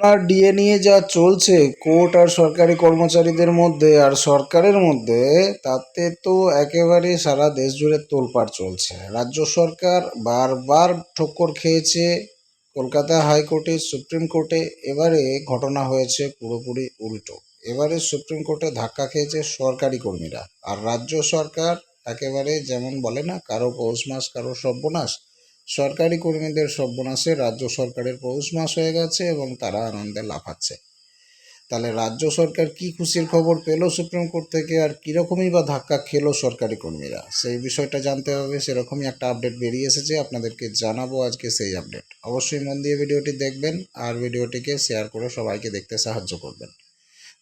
আর DA নিয়ে যা চলছে, কোর্ট আর সরকারি কর্মচারীদের মধ্যে আর সরকারের মধ্যে, তাতে তো একেবারে সারা দেশ জুড়ে তোলপাড় চলছে। রাজ্য সরকার বারবার ঠক্কর খেয়েছে, কলকাতা হাইকোর্টে, সুপ্রিম কোর্টে, এবারে ঘটনা হয়েছে পুরোপুরি উল্টো। এবারে সুপ্রিম কোর্টে ধাক্কা খেয়েছে সরকারি কর্মীরা। আর রাজ্য সরকার একেবারে যেমন বলে না, কারও পৌষ মাস, কারও সর্বনাশ সরকারি কর্মীদের সর্বনাশে রাজ্য সরকারের পৌষ মাস হয়ে গেছে এবং তারা আনন্দে লাফাচ্ছে। তাহলে রাজ্য সরকার কি খুশির খবর পেল সুপ্রিম কোর্ট থেকে? আর কীরকমই বা ধাক্কা খেলো সরকারি কর্মীরা? সেই বিষয়টা জানতে হবে, সেরকমই একটা আপডেট বেরিয়ে এসেছে, আপনাদেরকে জানাব আজকে সেই আপডেট অবশ্যই মন দিয়ে ভিডিওটি দেখবেন, আর ভিডিওটিকে শেয়ার করে সবাইকে দেখতে সাহায্য করবেন।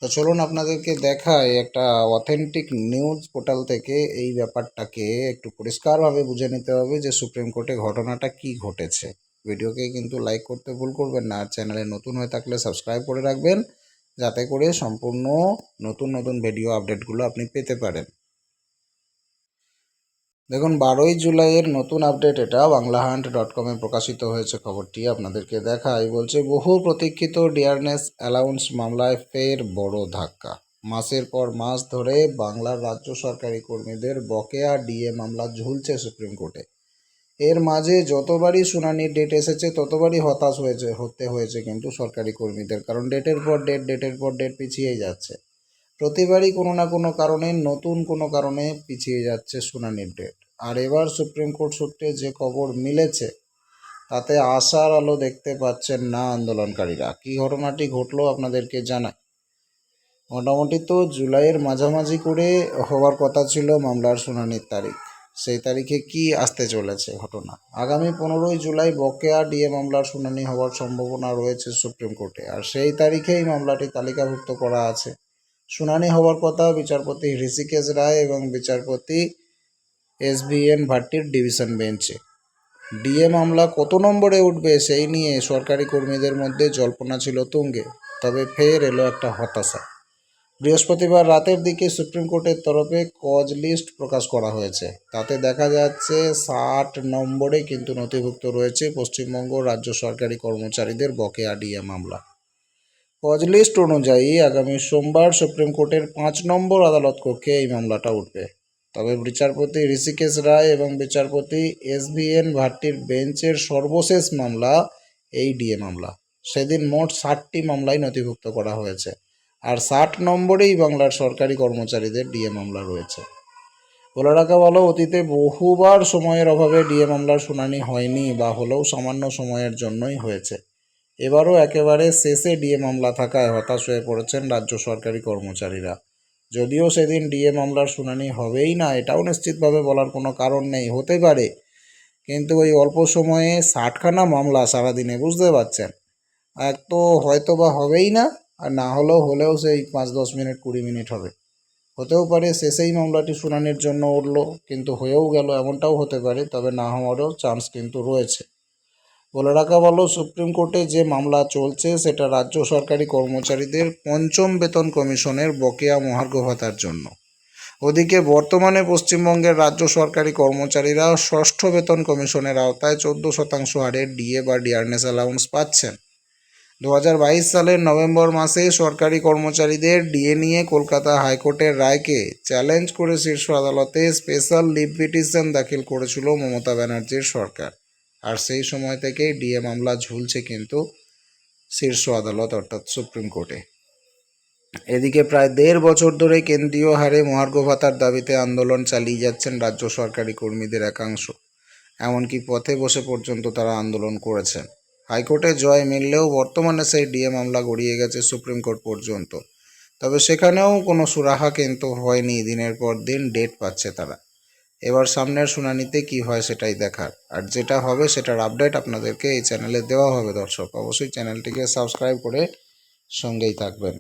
তো চলুন আপনাদেরকে দেখাই একটা অথেন্টিক নিউজ পোর্টাল থেকে এই ব্যাপারটাকে একটু পরিষ্কারভাবে বুঝে নিতে হবে যে সুপ্রিম কোর্টে ঘটনাটা কি ঘটেছে। ভিডিওকে কিন্তু লাইক করতে ভুল করবেন না, আর চ্যানেলে নতুন হয়ে থাকলে সাবস্ক্রাইব করে রাখবেন, যাতে করে সম্পূর্ণ নতুন নতুন ভিডিও আপডেটগুলো আপনি পেতে পারেন। দেখুন, বারোই জুলাইয়ের নতুন আপডেট এটা। বাংলা হান্ট ডট কমে প্রকাশিত হয়েছে খবরটি। আপনাদেরকে দেখাই, বলছে, বহু প্রতীক্ষিত ডিয়ারনেস অ্যালাউন্স মামলায় ফের বড় ধাক্কা। মাসের পর মাস ধরে বাংলার রাজ্য সরকারি কর্মীদের বকেয়া ডিএ মামলা ঝুলছে সুপ্রিম কোর্টে। এর মাঝে যতবারই শুনানির ডেট এসেছে, ততবারই হতাশ হয়েছে, হতে হয়েছে কিন্তু সরকারি কর্মীদের। কারণ ডেটের পর ডেট ডেটের পর ডেট পিছিয়েই যাচ্ছে। প্রতিবারই কোনো না কোনো কারণে, নতুন কোনো কারণে পিছিয়ে যাচ্ছে শুনানির ডেট। আর এবার সুপ্রিম কোর্ট সূত্রে যে খবর মিলেছে, তাতে আশার আলো দেখতে পাচ্ছেন না আন্দোলনকারীরা। কী ঘটনাটি ঘটলো আপনাদেরকে জানাই। মোটামুটি তো জুলাইয়ের মাঝামাঝি করে হওয়ার কথা ছিল মামলার শুনানির তারিখ। সেই তারিখে কি আসতে চলেছে ঘটনা? আগামী পনেরোই জুলাই বকেয়া ডিএ মামলার শুনানি হওয়ার সম্ভাবনা রয়েছে সুপ্রিম কোর্টে। আর সেই তারিখেই মামলাটি তালিকাভুক্ত করা আছে। শুনানি হওয়ার কথা বিচারপতি ঋষিকেশ রায় এবং বিচারপতি এস ভি এন ভাট্টির ডিভিশন বেঞ্চে। ডিএ মামলা কত নম্বরে উঠবে সেই নিয়ে সরকারি কর্মীদের মধ্যে জল্পনা ছিল তুঙ্গে, তবে ফের এলো একটা হতাশা। বৃহস্পতিবার রাতের দিকে সুপ্রিম কোর্টের তরফে কজ লিস্ট প্রকাশ করা হয়েছে। তাতে দেখা যাচ্ছে ষাট নম্বরে কিন্তু নথিভুক্ত রয়েছে পশ্চিমবঙ্গ রাজ্য সরকারি কর্মচারীদের বকেয়া ডিএ মামলা। কজ লিস্ট অনুযায়ী আগামী সোমবার সুপ্রিম কোর্টের পাঁচ নম্বর আদালত কক্ষে এই মামলাটা উঠবে। তবে বিচারপতি ঋষিকেশ রায় এবং বিচারপতি এস ভি এন ভাট্টির বেঞ্চের সর্বশেষ মামলা এই ডিএ মামলা। সেদিন মোট ষাটটি মামলায় নথিভুক্ত করা হয়েছে, আর ষাট নম্বরেই বাংলার সরকারি কর্মচারীদের ডিএ মামলা রয়েছে। বলে রাখা ভালো, অতীতে বহুবার সময়ের অভাবে ডিএ মামলার শুনানি হয়নি বা হলেও সামান্য সময়ের জন্যই হয়েছে। এবারও একেবারে শেষে ডিএ মামলা থাকায় হতাশ হয়ে পড়েছেন রাজ্য সরকারি কর্মচারীরা। যদিও সেদিন ডিএ মামলার শুনানি হবেই না, এটাও নিশ্চিতভাবে বলার কোনো কারণ নেই, হতে পারে। কিন্তু ওই অল্প সময়ে ষাটখানা মামলা সারাদিনে বুঝতে পারছেন। এক তো হয়তো বা হবেই না, আর না হলেও হলেও সেই পাঁচ দশ মিনিট, কুড়ি মিনিট হবে। হতেও পারে শেষেই মামলাটি শুনানির জন্য উঠল, কিন্তু হয়েও গেল এমনটাও হতে পারে, তবে না হওয়ারও চান্স কিন্তু রয়েছে। বলে রাখা ভালো, সুপ্রিম কোর্টে যে মামলা চলছে, সেটা রাজ্য সরকারি কর্মচারীদের পঞ্চম বেতন কমিশনের বকেয়া মহার্ঘ ভাতার জন্য। ওদিকে বর্তমানে পশ্চিমবঙ্গের রাজ্য সরকারি কর্মচারীরা ষষ্ঠ বেতন কমিশনের আওতায় চোদ্দ শতাংশ হারে ডিএ বা ডিআরনেস অ্যালাউন্স পাচ্ছেন। দু হাজার বাইশ সালের নভেম্বর মাসে সরকারি কর্মচারীদের ডিএ নিয়ে কলকাতা হাইকোর্টের রায়কে চ্যালেঞ্জ করে শীর্ষ আদালতে স্পেশাল লিভ পিটিশন দাখিল করেছিল মমতা ব্যানার্জির সরকার। আর সেই সময় থেকেই ডিএ মামলা ঝুলছে কিন্তু শীর্ষ আদালত, অর্থাৎ সুপ্রিম কোর্টে। এদিকে প্রায় দেড় বছর ধরে কেন্দ্রীয় হারে মহার্ঘ ভাতার দাবিতে আন্দোলন চালিয়ে যাচ্ছেন রাজ্য সরকারি কর্মীদের একাংশ। এমনকি পথে বসে পর্যন্ত তারা আন্দোলন করেছেন। হাইকোর্টে জয় মিললেও বর্তমানে সেই ডিএ মামলা গড়িয়ে গেছে সুপ্রিম কোর্ট পর্যন্ত। তবে সেখানেও কোনো সুরাহা কিন্তু হয়নি। দিনের পর দিন ডেট পাচ্ছে তারা। এবার সামনের শুনানিতে কি হয় সেটাই দেখার। আর যেটা হবে সেটার আপডেট আপনাদেরকে এই চ্যানেলে দেওয়া হবে দর্শক। অবশ্যই চ্যানেলটিকে সাবস্ক্রাইব করে সঙ্গেই থাকবেন।